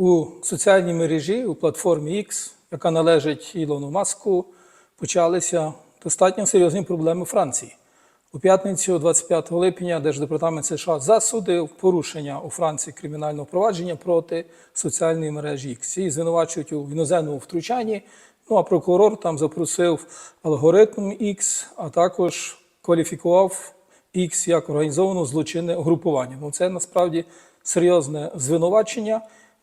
У соціальній мережі, у платформі X, яка належить Ілону Маску, почалися достатньо серйозні проблеми Франції. У п'ятницю, 25 липня, Держдепартамент США засудив порушення у Франції кримінального провадження проти соціальної мережі X. Її звинувачують у іноземному втручанні. Ну а прокурор там запросив алгоритм X, а також кваліфікував X як організовано злочинне угрупування. Ну це насправді серйозне звинувачення.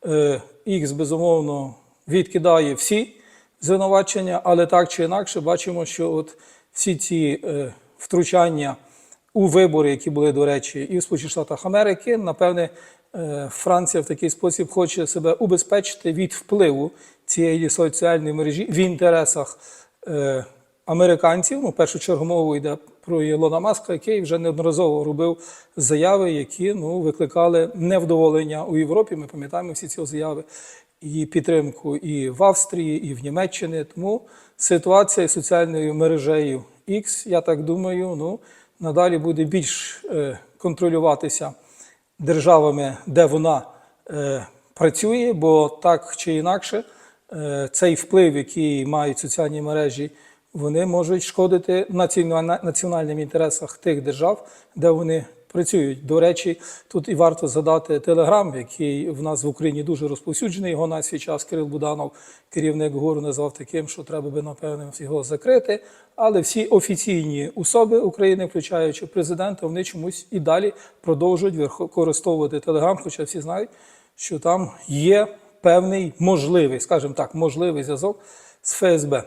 Е, X, безумовно, відкидає всі звинувачення, але так чи інакше бачимо, що от всі ці е, втручання у вибори, які були, до речі, і в Сполучених Штатах Америки, напевне, е, Франція в такий спосіб хоче себе убезпечити від впливу цієї соціальної мережі в інтересах е, американців. Ну, в першу чергу мова йде про Ілона Маска, який вже неодноразово робив заяви, які ну, викликали невдоволення у Європі. Ми пам'ятаємо всі ці заяви і підтримку і в Австрії, і в Німеччині. Тому ситуація з соціальною мережею X, я так думаю, ну, надалі буде більш е, контролюватися державами, де вона е, працює, бо так чи інакше е, цей вплив, який мають соціальні мережі, вони можуть шкодити національним інтересах тих держав, де вони працюють. До речі, тут і варто згадати Телеграм, який в нас в Україні дуже розповсюджений. Його на свій час Кирил Буданов, керівник ГУРу, назвав таким, що треба би, напевно, його закрити. Але всі офіційні особи України, включаючи президента, вони чомусь і далі продовжують використовувати Телеграм, хоча всі знають, що там є певний можливий, скажімо так, можливий зв'язок з ФСБ.